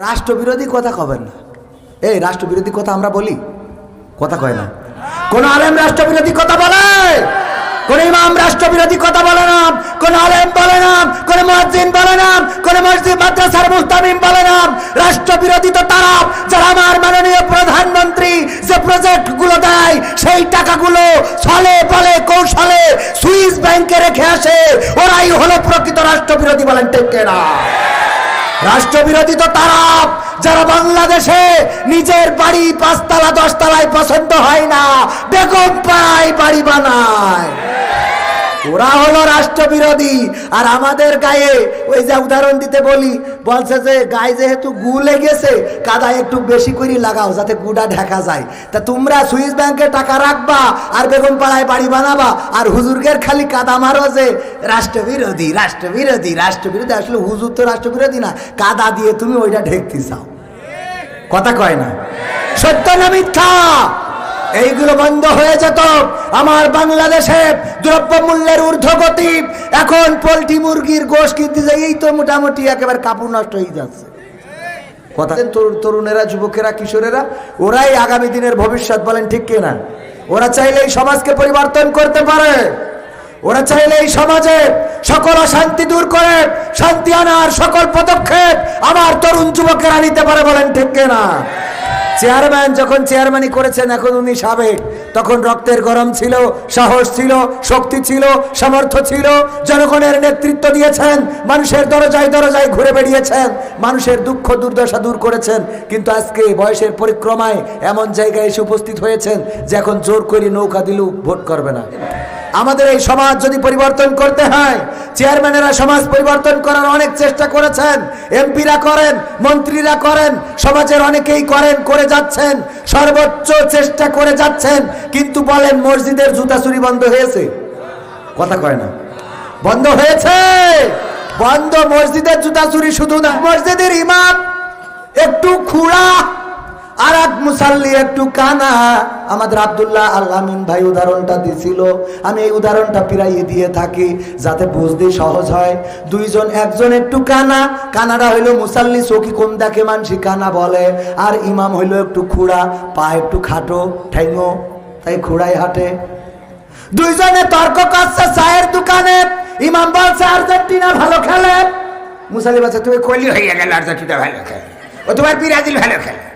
রাষ্ট্রবিরোধী কথা কবেন না। এই রাষ্ট্রবিরোধী কথা আমরা বলি? কথা কয় না। কোন আলেম রাষ্ট্রবিরোধী কথা বলে? কোন ইমাম রাষ্ট্রবিরোধী কথা বলে না। কোন আলেম বলে না। কোন মসজিদ বলে না। কোন মসজিদ, মাদ্রাসার মুস্তামিম বলে না। রাষ্ট্রবিরোধী তো তারা, যারা আমার মাননীয় প্রধানমন্ত্রী যে প্রজেক্টগুলো দেয়, সেই টাকাগুলো ছলে বলে, কৌশলে সুইস ব্যাংকে রেখে আসে। ওরাই হলো প্রকৃত রাষ্ট্রবিরোধী বলেন, ঠিক না রাষ্ট্রবিরোধী তো তারা যারা বাংলাদেশে নিজের বাড়ি পাঁচতলা, দশতলায় পছন্দ হয় না, বেগম পাড়ায় বাড়ি বানায়। ওরা হলো রাষ্ট্রবিরোধী। আর আমাদের গায়ে ওই যে উদাহরণ দিতে বলি, বলছে যে গায়ে যেহেতু গু লেগেছে কাদা একটু বেশি করে লাগাও যাতে গুটা ঢাকা যায়। তা তোমরা সুইস ব্যাংকে টাকা রাখবা আর বেগম পাড়ায় বাড়ি বানাবা আর হুজুরগের খালি কাদা মারো যে রাষ্ট্রবিরোধী রাষ্ট্রবিরোধী রাষ্ট্রবিরোধী। আসলে হুজুর তো রাষ্ট্রবিরোধী না, কাদা দিয়ে তুমি ওইটা ঢেকতে চাও। কথা কয় না? সত্য না মিথ্যা? এইগুলো বন্ধ হয়ে যেত। আমার বাংলাদেশে দ্রব্য মূল্যের ঊর্ধ্বগতি, এখন পোলট্রি মুরগির গোশ কিনতে এই তো মোটামুটি একেবারে কাপড় নষ্ট হয়ে যাচ্ছে। কথা তরুণেরা, যুবকেরা, কিশোরেরা, ওরাই আগামী দিনের ভবিষ্যৎ বলেন ঠিক কিনা? ওরা চাইলে এই সমাজকে পরিবর্তন করতে পারে। ওরা চাইলে এই সমাজে সকল অশান্তি দূর করে শান্তি আনার সকল পদক্ষেপ আমার তরুণ যুবকেরা নিতে পারে বলেন ঠিক কিনা? চেয়ারম্যান যখন চেয়ারম্যানই করেছেন এখন উনি সাবেক। তখন রক্তের গরম ছিল, সাহস ছিল, শক্তি ছিল, সামর্থ্য ছিল। জনগণের নেতৃত্ব দিয়েছেন, মানুষের দরজায় দরজায় ঘুরে বেড়িয়েছেন, মানুষের দুঃখ দুর্দশা দূর করেছেন। কিন্তু আজকে বয়সের পরিক্রমায় এমন জায়গায় এসে উপস্থিত হয়েছেন যে এখন জোর করে নৌকা দিলেও ভোট করবে না। আমাদের এই সমাজ যদি পরিবর্তন করতে হয়, চেয়ারম্যানেরা সমাজ পরিবর্তন করার অনেক চেষ্টা করেছেন, এমপিরা করেন, মন্ত্রীরা করেন, সমাজের অনেকেই করেন, করে যাচ্ছেন। সর্বোচ্চ চেষ্টা করে যাচ্ছেন, কিন্তু বলেন মসজিদের জুতা চুরি বন্ধ হয়েছে। কথা কয় না। বন্ধ হয়েছে। বন্ধ মসজিদের জুতা চুরি শুধু না, মসজিদের ইমাম একটু খুঁড়া আর এক মুসাল্লি একটু কানা। আমাদের আব্দুল্লাহ আল্লামিন ভাই উদাহরণটা দিছিল। আমি এই উদাহরণটা প্রায় দিয়ে থাকি যাতে বুঝতে সহজ হয়। দুইজন, একজন একটু কানা। কানাটা হইল মুসাল্লি চৌকি কম দেখে মানসি কানা বলে। আর ইমাম হইল একটু খুঁড়া, পা একটু খাটো ঠেঙ্গো তাই খুঁড়াই হাঁটে। দুইজনে তর্ক করছে চায়ের দোকানে। ইমাম বলছে, আর্জেন্টিনা ভালো খেলে। মুসাল্লি বলছে, তুমি কইলি হয়ে গেল আর্জেন্টিনা ভালো খেলে। ও তোমার ব্রাজিল ভালো খেলে।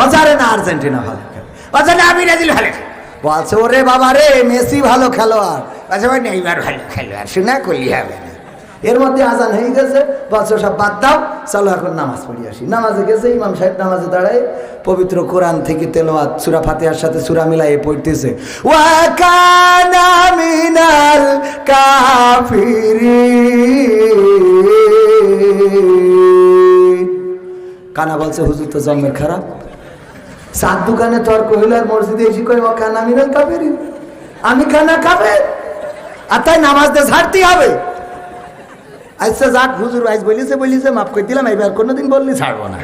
আরে না আর্জেন্টিনা ভালো খেলে। বলছে না ব্রাজিল ভালো খেলে। বলছে, ওরে বাবা রে, মেসি ভালো খেলোয়াড়। বলছে ভাই নেইমার ভালো খেলোয়াড় শুনে করলি হবে না। এর মধ্যে আজান হয়ে গেছে। বলছে, সব বাদ দাও, চলো এখন নামাজ পড়ি আসি। নামাজে গেছে, ইমাম সাহেব নামাজে দাঁড়ায়। পবিত্র কোরআন থেকে তেলোয়াত সুরা ফাতিহার সাথে সুরা মিলাই পড়তেছে। ওয়াকানা মিনাল কাফিরিন। কানা বলছে, হুজুর তো জন্মের খারাপ। সাত দোকানে তর্ক হইল আর মসজিদে এসে কই ও কানা মিনাল কাফেরি? আমি কানা খাবে? আর তাই নামাজ দিয়ে ছাড়তেই হবে। আচ্ছা যাক হুজুর আইস বলিছে বলিছে মাফ করে দিলাম এবার কোনোদিন বললি ছাড়বো না।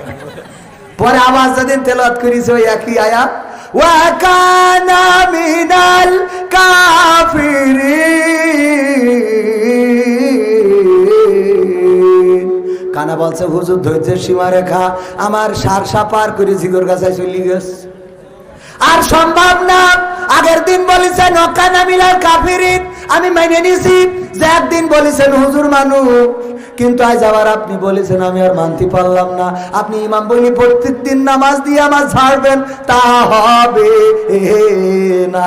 পরে আবার যেদিন তেলত করিছে ওই একই আয়া ওয়াকানা মিনাল কাফিরিন। কানা বলছে, হুজুর, ধৈর্যের সীমা রেখা, আমার সার সাপার করে জিগর গাছায় চলি গেছে। আর সম্ভব না। আগের দিন বলেছেন অকানা মিলার কাফিরিন। আমি মেনে নিছি যে একদিন বলেছেন, হুজুর মানুষ কিন্তু আজ আবার আপনি বলেছেন, আমি আর মানতে পারলাম না। আপনি ইমাম বলি প্রত্যেক দিন নামাজ দিয়ে আমার ছাড়বেন, তা হবে না।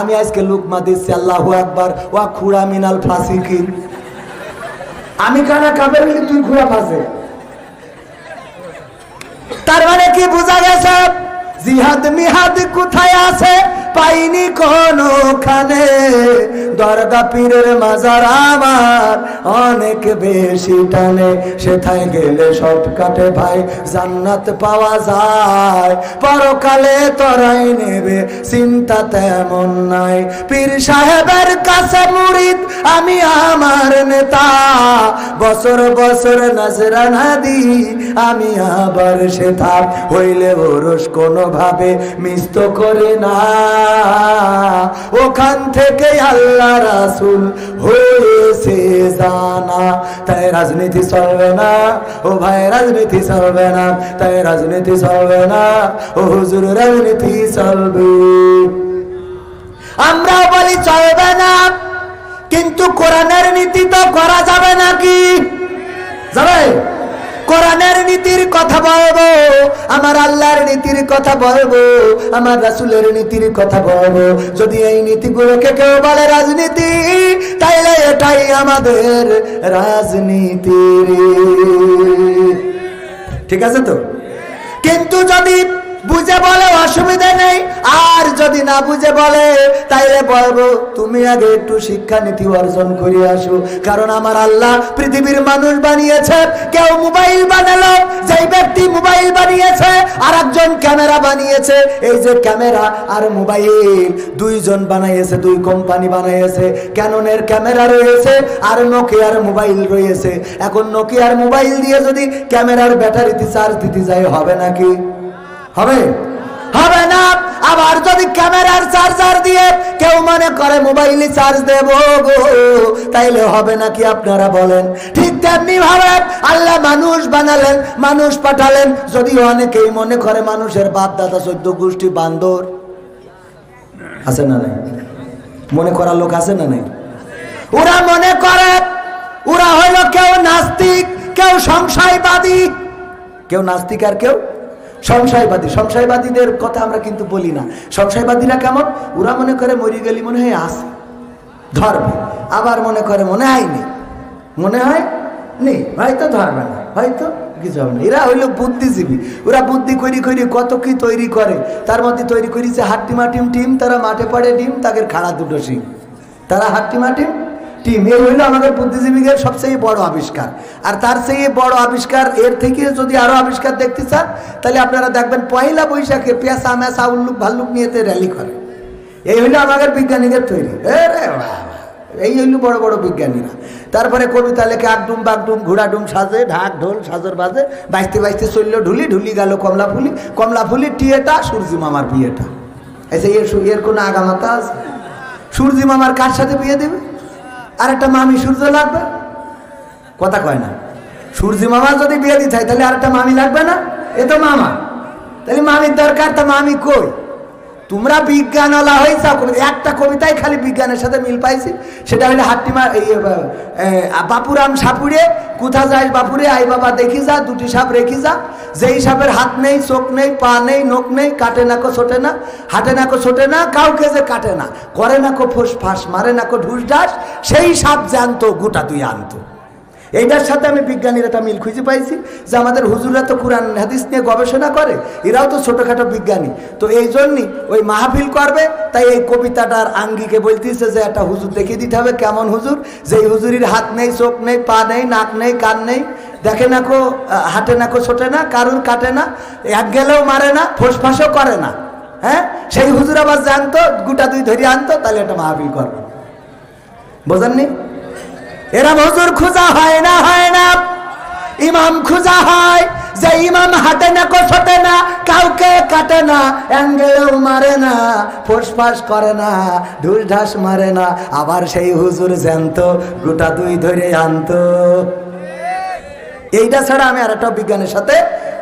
আমি আজকে লুকমা দিচ্ছি, আল্লাহু একবার ওয়া খুড়া মিনাল ফাসিকিন। আমি কানা কাবের তুই খুড়া ফাঁসে তার মানে কি বোঝা গেছে? জিহাদ মিহাদ কোথায় আছে? পাইনি কোনখানে দরগা পীরের মাজার আমার অনেক বেশি টানে। সেথায় গেলে শর্টকাটে ভাই জান্নাত পাওয়া যায়। পরকালে তরাই নেবে, চিন্তা তেমন নাই। পীর সাহেবের কাছে মুরিদ, আমি আমার নেতা। বছর বছর নজরানা দি আমি আবার সেথা। হইলে ওরস কোনোভাবে মিস তো করে না। ওখান থেকে আল্লাহ রাসুল হয়েছে জানা। তাই রাজনীতি চলবে না। ও ভাই, রাজনীতি চলবে না। তাই রাজনীতি চলবে না। ও হুজুর, রাজনীতি চলবে। আমরা বলি চলবে না। কিন্তু কোরআনের নীতি তো করা যাবে নাকি? যাবে? কোরআনের নীতির কথা বলব, আমার আল্লাহর নীতির কথা বলব, আমার রাসুলের নীতির কথা বলব। যদি এই নীতিগুলোকে কেউ বলে রাজনীতি, তাইলে এটাই আমাদের রাজনীতি। ঠিক আছে তো? কিন্তু যদি বুঝে বলে অসুবিধা নেই। আর যদি না বুঝে বলে, তাইলে বলব, তুমি আগে একটু শিক্ষা নীতি অর্জন করে আসো। কারণ আমার আল্লাহ পৃথিবীর মানুষ বানিয়েছে, কেউ মোবাইল বানালো, যেই ব্যক্তি মোবাইল বানিয়েছে আর একজন ক্যামেরা বানিয়েছে। এই যে ক্যামেরা আর মোবাইল, দুইজন বানাইয়েছে, দুই কোম্পানি বানাইয়েছে। ক্যাননের ক্যামেরা রয়েছে, আর নোকিয়ার মোবাইল রয়েছে। এখন নোকিয়ার মোবাইল দিয়ে যদি ক্যামেরার ব্যাটারিতে চার্জ দিতে যায়, হবে নাকি? হবে? হবে না। আবার যদি ক্যামেরার চার্জার দিয়ে কেউ মনে করে মোবাইলে চার্জ দেব গো, তাইলে হবে নাকি আপনারা বলেন? ঠিক তেমনি ভাবে আল্লাহ মানুষ বানালেন, মানুষ পাঠালেন। যদি অনেকেই মনে করে মানুষের বাপ দাদা চোদ্দ গোষ্ঠী বান্দর। আছে না নাই? মনে করার লোক আছে না নাই? ওরা মনে করে, ওরা হইল কেউ নাস্তিক, কেউ সংশয়বাদী। কেউ নাস্তিক আর কেউ সংশয়বাদী। সংশয়বাদীদের কথা আমরা কিন্তু বলি না। সংশয়বাদীরা কেমন? ওরা মনে করে মরি গেলি মনে হয় আছে ধরবে। আবার মনে করে মনে হয় নেই। মনে হয় নেই। হয়তো ধরবে না। হয়তো কিছু হবে না। এরা হইল বুদ্ধিজীবী। ওরা বুদ্ধি করি করি কত কি তৈরি করে। তার মধ্যে তৈরি করেছে হাট্টি মাটিম টিম, তারা মাঠে পড়ে ডিম, তাদের খাড়া দুটো শিম তারা হাট্টি মাটিম টিম এই হইল আমাদের বুদ্ধিজীবীদের সবচেয়ে বড় আবিষ্কার। আর তার চেয়ে বড় আবিষ্কার, এর থেকে যদি আরও আবিষ্কার দেখতে চান, তাহলে আপনারা দেখবেন পয়লা বৈশাখে পেঁচা মেসা উল্লুক ভাল্লুক নিয়ে র্যালি করে। এই হইল আমাদের বিজ্ঞানীদের তৈরি। এই হইল বড় বড় বিজ্ঞানীরা। তারপরে কবিতা লেখে আকডুম বাগডুম ঘোড়াডুম সাজে, ঢাক, ঢোল, সাজর বাজে, বাইতে বাইতে চলল ঢুলি ঢুলি গেল কমলা ফুলি। কমলা ফুলি টিয়েটা, সূর্যি মামার বিয়েটা। এসে এর এর কোনো আগামাতা আছে? সূর্যি মামার কার সাথে বিয়ে দেবে? আর একটা মামি সূর্য লাগবে? কথা কয় না। সূর্য মামা যদি বিয়ে দিতে হয় তাহলে আর একটা মামি লাগবে না? এ তো মামা। তাহলে মামির দরকার, তা মামি কই? তোমরা বিজ্ঞানওয়ালা হয়ে যাও একটা কবিতায় খালি বিজ্ঞানের সাথে মিল পাইছি। সেটা হলো হাট্টিমা বাপুরাম সাপুরে, কোথা যাস বাপুরে, আই বাবা দেখি যা, দুটি সাপ রেখি যা। যেই সাপের হাত নেই, চোখ নেই, পা নেই, নখ নেই, কাটে না কো ছোটে না, হাটে না কো ছোটে না, কাউকে যে কাটে না। করে না কো ফুস ফাঁস, মারে না কো ঢুস ঢাস, সেই সাপ জানতো, গোটা তুই আনতো। এইটার সাথে আমি বিজ্ঞানীরা একটা মিল খুঁজে পাইছি যে আমাদের হুজুরা তো কোরআন, হাদিস নিয়ে গবেষণা করে, এরাও তো ছোটোখাটো বিজ্ঞানী। তো এই জন্যই ওই মাহফিল করবে, তাই এই কবিতাটার আঙ্গিকে বলতেছে যে একটা হুজুর দেখিয়ে দিতে হবে, কেমন হুজুর? যে হুজুরির হাত নেই, চোখ নেই, পা নেই, নাক নেই, কান নেই, দেখে না কো হাঁটে না কো ছোটে না, কারুর কাটে না, এক গেলেও মারে না ফোসফাসও করে না। হ্যাঁ? সেই হুজুর আবার জানতো, গোটা দুই ধরে আনতো, তাহলে একটা মাহফিল করবে। বোঝেননি? এরা হুজুর খোঁজা হয় না হয় না। ইমাম খোঁজা হয়, যে ইমাম হাঁটে না কোষতে না, কাউকে কাটে না, অ্যাঙ্গেলেও মারে না, ফোসফাস করে না ঢুস ঢাস মারে না, আবার সেই হুজুর জ্যান্ত, গোটা দুই ধরে আনতো। এইটা ছাড়া আমি আর একটা বিজ্ঞানের সাথে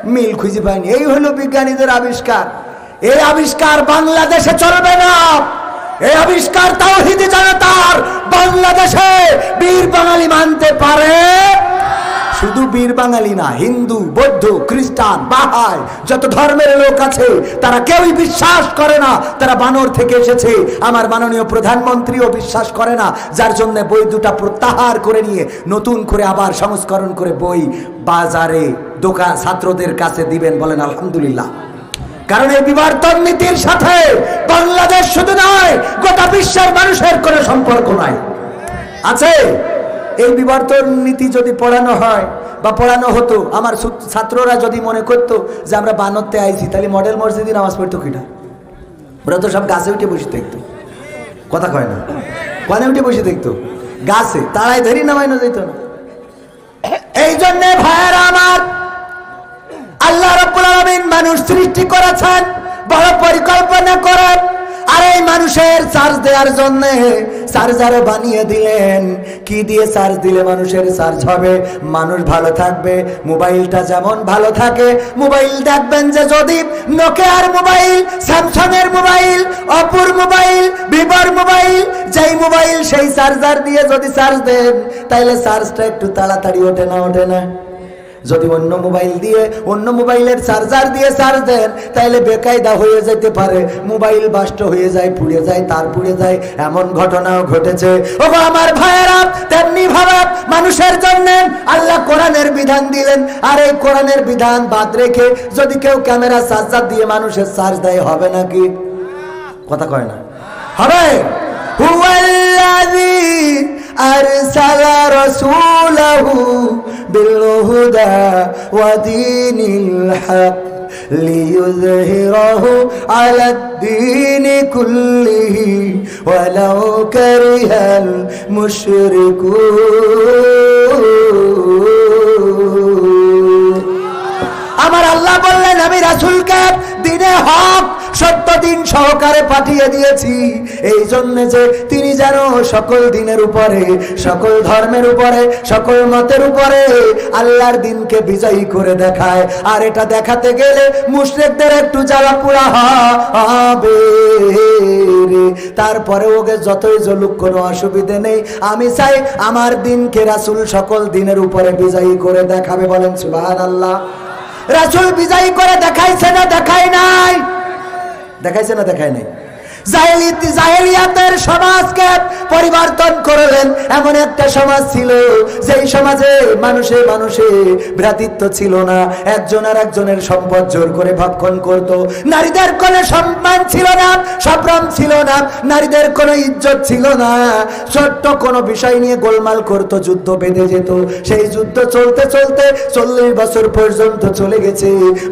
মিল খুঁজে পাইনি। এই হলো বিজ্ঞানীদের আবিষ্কার। এই আবিষ্কার বাংলাদেশে চলবে না। এই আবিষ্কার তাওহিদি জনতার বাংলাদেশে বীর বাঙালি মানতে পারে? শুধু বীর বাঙালি না, হিন্দু, বৌদ্ধ, খ্রিস্টান বাহাই যত ধর্মের লোক আছে, তারা কেউই বিশ্বাস করে না। তারা বানর থেকে এসেছে। আমার মাননীয় প্রধানমন্ত্রীও বিশ্বাস করে না। যার জন্য বই দুটা প্রত্যাহার করে নিয়ে নতুন করে আবার সংস্করণ করে বই বাজারে দোকান ছাত্রদের কাছে দিবেন বলেন আলহামদুলিল্লাহ। কারণ এই বিবর্তন নীতির সাথে বাংলাদেশ শুধু নয়, গোটা বিশ্বের মানুষের কোনো সম্পর্ক নাই। আছে? এই বিবর্তন নীতি যদি পড়ানো হয় বা পড়ানো হতো, আমার ছাত্ররা যদি মনে করতো যে আমরা বানরতে আইছি, তাহলে মডেল মসজিদে নামাজ পড়তো কিনা? ওরা তো সব গাছে উঠে বসে দেখতো কথা কয় না? কনে উঠে বসে দেখতো গাছে তারাই ধরি নামাই না যেত না। এই জন্যে ভাইয়েরা আমার মানুষ সৃষ্টি করেছেন, বড় পরিকল্পনা করেন, আর এই মানুষের চার্জ দেওয়ার জন্য চার্জারও বানিয়ে দিলেন। কি দিয়ে চার্জ দিলে মানুষের চার্জ হবে? মানুষ ভালো থাকবে, মোবাইলটা যেমন ভালো থাকে, মোবাইল দেখবেন যে যদি নোকিয়ার মোবাইল স্যামসাং এর মোবাইল, অপুর মোবাইল, ভিভোর মোবাইল, যেই মোবাইল সেই চার্জার দিয়ে যদি চার্জ দেন তাহলে চার্জটা একটু তাড়াতাড়ি ওঠে না ওঠে না। যদি অন্য মোবাইল দিয়ে, অন্য মোবাইলের চার্জার দিয়ে চার্জ দেন তাহলে বেকায়দা হয়ে যেতে পারে। মোবাইল বাষ্ট হয়ে যায়, পুড়ে যায়, তার পুড়ে যায়, এমন ঘটনাও ঘটেছে। ও আমার ভাইয়েরা, তেমনি ভাবে মানুষের জন্য আল্লাহ কোরআনের বিধান দিলেন। আর এই কোরআনের বিধান বাদ রেখে যদি কেউ ক্যামেরা চার্জার দিয়ে মানুষের চার্জ দেয়, হবে নাকি? কথা কয় না। হবে? হুয়াল্লাযী আরসালা রাসূলাহু বিল হুদা ওয়া দীনিল হক ليظهره على الدين كله ولو كره المشركون আমার আল্লাহ বললেন আমি রাসুলকে দিনে হক সত্য দিন সহকারে পাঠিয়ে দিয়েছি। এই জন্য যে তিনি যেন সকল দিনের উপরে, সকল ধর্মের উপরে, সকল মতের উপরে আল্লাহর দিনকে বিজয়ী করে দেখায়। আর এটা দেখাতে গেলে মুশরিকদের একটু জ্বালা পোড়া হবে তারপরে ওকে যতই জলুক কোনো অসুবিধে নেই। আমি চাই আমার দিনকে রাসুল সকল দিনের উপরে বিজয়ী করে দেখাবে বলেন সুবাহ আল্লাহ রাসুল বিজয়ী করে দেখাইছে না দেখায় নাই। দেখাইছে না দেখায় নাই? জাহেলিয়াতের সমাজকে পরিবর্তন করলেন। এমন একটা সমাজ ছিল, যেই সমাজে মানুষে মানুষে ভ্রাতৃত্ব ছিল না। একজন আর একজনের সম্পদ জোর করে ভক্ষণ করত। নারীদের কোনো সম্মান ছিল না, সম্ভ্রম ছিল না, নারীদের কোনো ইজ্জত ছিল না। ছোট্ট কোনো বিষয় নিয়ে গোলমাল করত, যুদ্ধ বেঁধে যেত। সেই যুদ্ধ চলতে চলতে চল্লিশ বছর পর্যন্ত চলে গেছে।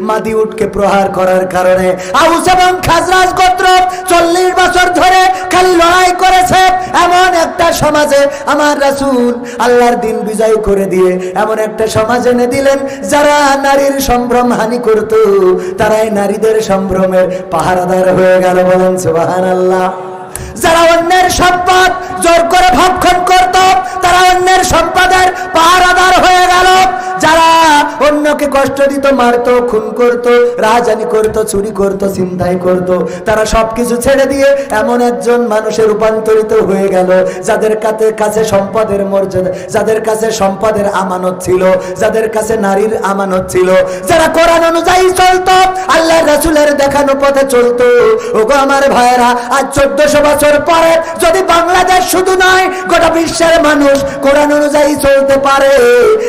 মাদি উঠকে প্রহার করার কারণে। আউস এবং খাজরাজ গোত্র চল্লিশ বছর ধরে খালি লড়াই করেছে, এমন একটা সমাজে আমার রাসুল আল্লাহর দিন বিজয় করে দিয়ে এমন একটা সমাজ এনে দিলেন, যারা নারীর সম্ভ্রম হানি করত, তারাই নারীদের সম্ভ্রমের পাহারাদার হয়ে গেল বলেন সুবহানাল্লাহ। যারা অন্যের সম্পদ জোর করে ভক্ষণ করত, তারা অন্যের সম্পদের পাহারাদার হয়ে গেল। যারা অন্যকে কষ্ট দিত, মারতো, খুন করত, রাজানি করত, চুরি করত চিন্তাই করত, তারা সবকিছু ছেড়ে দিয়ে এমন একজন মানুষে রূপান্তরিত হয়ে গেল, যাদের কাছে কাছে সম্পদের মর্যাদা, যাদের কাছে সম্পদের আমানত ছিল, যাদের কাছে নারীর আমানত ছিল। যারা কোরআন অনুযায়ী চলতো আল্লাহ রাসুলের দেখানো পথে চলতো। ওগো আমার ভাইয়েরা, আজ চোদ্দশো বছর পরে যদি বাংলাদেশ শুধু নয়, গোটা বিশ্বের মানুষ কোরআন অনুযায়ী চলতে পারে,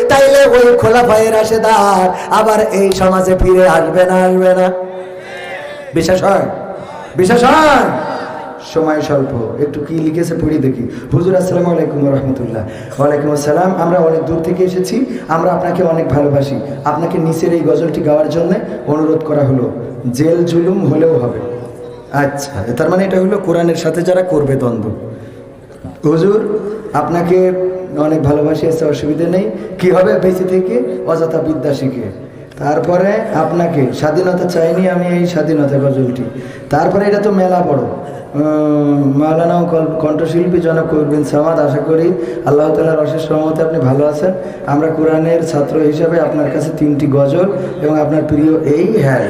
তাইলে ওই খোলা ভাইয়ের রাশেদার আবার এই সমাজে ফিরে আসবে না আসবে না। বিশ্বাস হয়? বিশ্বাস হয়? সময় স্বল্প। একটু কি লিখেছে পড়ি দেখি। হুজুর, আসসালামু আলাইকুম রহমতুল্লাহ ওয়ালাইকুম আসসালাম। আমরা অনেক দূর থেকে এসেছি। আমরা আপনাকে অনেক ভালোবাসি। আপনাকে নিচের এই গজলটি গাওয়ার জন্য অনুরোধ করা হলো। জেল জুলুম হলেও হবে। আচ্ছা তার মানে এটা হলো কোরআনের সাথে যারা করবে দ্বন্দ্ব। হুজুর, আপনাকে অনেক ভালোবাসি আছে অসুবিধে নেই। কি হবে বেঁচে থেকে? অযথা বিদ্যা শিখে। তারপরে আপনাকে স্বাধীনতা চাইনি আমি এই স্বাধীনতা গজলটি। তারপরে এটা তো মেলা বড়। মাওলানা কণ্ঠশিল্পী জনক করবেন সামাদ, আশা করি আল্লাহ তালার অশেষ রহমতে আপনি ভালো আছেন। আমরা কোরআনের ছাত্র হিসাবে আপনার কাছে তিনটি গজল এবং আপনার প্রিয় এই হ্যাঁ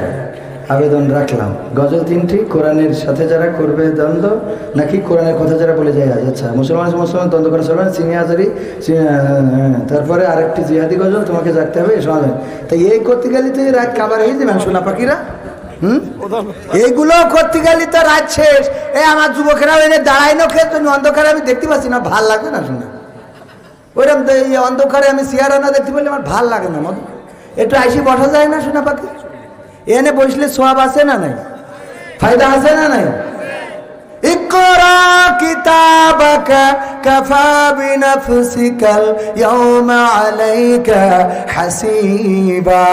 আবেদন রাখলাম। গজল তিনটি, কোরআনের সাথে যারা করবে দ্বন্দ্ব, নাকি কোরআনের কথা যারা বলে যায় আচ্ছা মুসলমান মুসলমান, দ্বন্দ্ব করে চিনি হাজারি তারপরে আরেকটি জিহাদি গজল, তোমাকে জাগতে হবে সমাধান। তাই এই করতে গেলে তো রাত কাবার হয়ে যাবে সোনা পাখিরা? হুম? এইগুলো করতে গেলে তো রাত শেষ। এই আমার যুবকেরা এনে দাঁড়াই না খেয়ে তুমি অন্ধকারে আমি দেখতে পাচ্ছি না, ভালো লাগবে না শোনা। ওইরকম তো এই অন্ধকারে আমি চেয়ারা না দেখতে পেলে আমার ভালো লাগে না, মধু। একটু আইসি বসা যায় না সোনা পাখি? এনে বসলে সোয়াব আছে না নাই? ফায়দা আছে না নাই? اقرا كتابك كفى بنفسك اليوم عليك حسيبا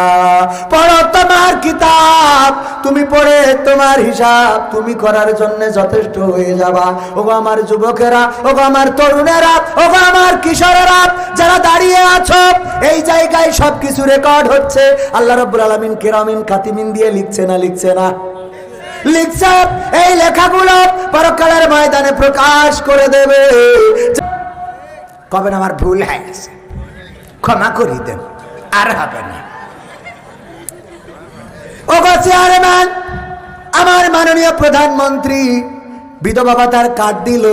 পড়ো তোমার কিতাব তুমি পড়ে তোমার হিসাব তুমি করার জন্য যথেষ্ট হয়ে যাবা ওগো আমার যুবকেরা ওগো আমার তরুণেরা ওগো আমার কিশোরেরা যারা দাঁড়িয়ে আছো এই জায়গায় সবকিছু রেকর্ড হচ্ছে আল্লাহ রাব্বুল আলামিন কেরামিন কাতিমিন দিয়ে লিখছে না লিখছে না লিখছে, এই লেখাগুলো পরকালের ময়দানে প্রকাশ করে দেবে। কবে আমার ভুল হয়ে গেছে। ক্ষমা করি দেন, আর হবে না। ও গো চেয়ারম্যান, আমার মাননীয় প্রধানমন্ত্রী, বিধবা ভাতার কার্ড দিল,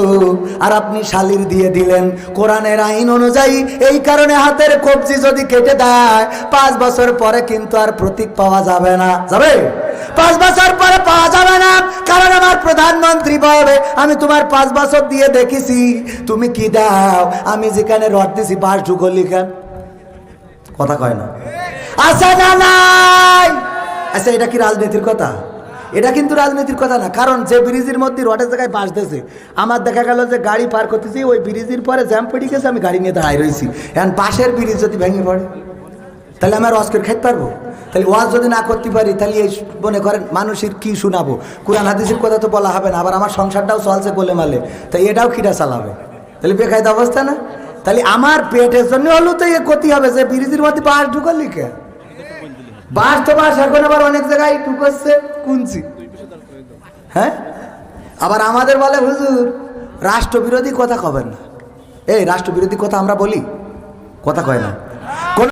আর আপনি শালির দিয়ে দিলেন। কোরআনের আইন অনুযায়ী এই কারণে হাতের কবজি যদি কেটে দেয়, পাঁচ বছর পরে কিন্তু আর প্রতীক পাওয়া যাবে না। যাবে? পাঁচ বছর পরে পাওয়া যাবে না। কারণ আমার প্রধানমন্ত্রী বলবে, আমি তোমার পাঁচ বছর দিয়ে দেখেছি। তুমি কি দাও? আমি যেখানে রড দিছি পাঁচ ঢুকো লিখেন। কথা কয় না। আছে না নাই? আচ্ছা এটা কি রাজনীতির কথা? এটা কিন্তু রাজনীতির কথা না। কারণ যে ব্রিজের মধ্যে রটের জায়গায় বাসতেছে আমার দেখা গেল যে গাড়ি পার করতেছি, ওই ব্রিজের পরে জ্যাম পড়ে গেছে, আমি গাড়ি নিয়ে দাঁড়াই রয়েছি। এখন পাশের ব্রিজ যদি ভেঙে পড়ে। তাহলে আমার ওয়াজ করে খাইতে পারব? তাহলে ওয়াজ যদি না করতে পারি, তাহলে এই মনে করেন মানুষের কি শোনাবো? কোরআন, হাদিসের কথা তো বলা হবে না, আবার আমার সংসারটাও চলছে গোলে মালে। তাই এটাও খিটা চালাবে। তাহলে বেকায়দা অবস্থা না? তাহলে আমার পেটের জন্য হলেও তো এ ক্ষতি হবে, যে ব্রিজের মধ্যে বাস ঢুকাল লিখে বাস তো বাস এখন আবার অনেক জায়গায় ঢুকাচ্ছে কুঞ্চি। হ্যাঁ? আবার আমাদের বলে, হুজুর, রাষ্ট্রবিরোধী কথা কবেন না? এই, রাষ্ট্রবিরোধী কথা আমরা বলি? কথা কয় না।